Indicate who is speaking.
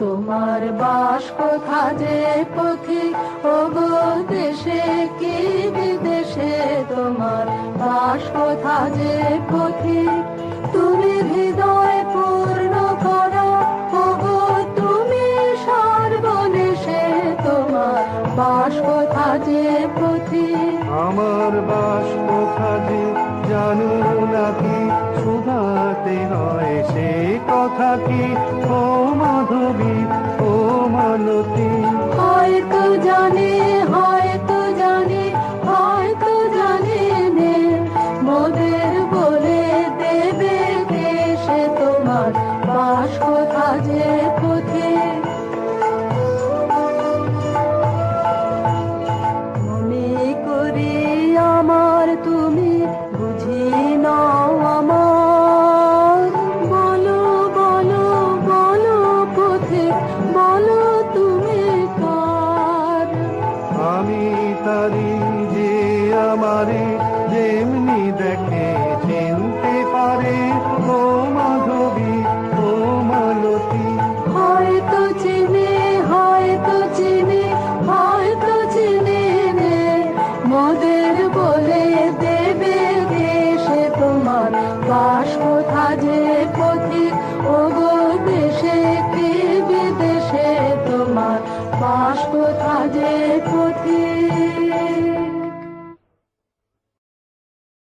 Speaker 1: তোমার বাস কোথা যে পথি ও গো দেশে কি বিদেশে তোমার বাস কোথা যে পথি? তুমি হৃদয় পূর্ণ করো ও গো তুমি সর্বনেশে তোমার বাস কোথা যে পথি।
Speaker 2: আমার বাস কোথা যে জানো নাকি শুধাতে হয় সে কথা কি? দেখে চিনতে পারে ও মাধবী, ও মালতী।
Speaker 1: হয়তো চিনে হয়তো চিনে হয়তো চিনে নে, মোদের বলে দেবে দেশে তোমার বাস কোথা যে পথিক। ও গো দেশে কি বিদেশে তোমার বাস কোথা
Speaker 2: যে পথিক?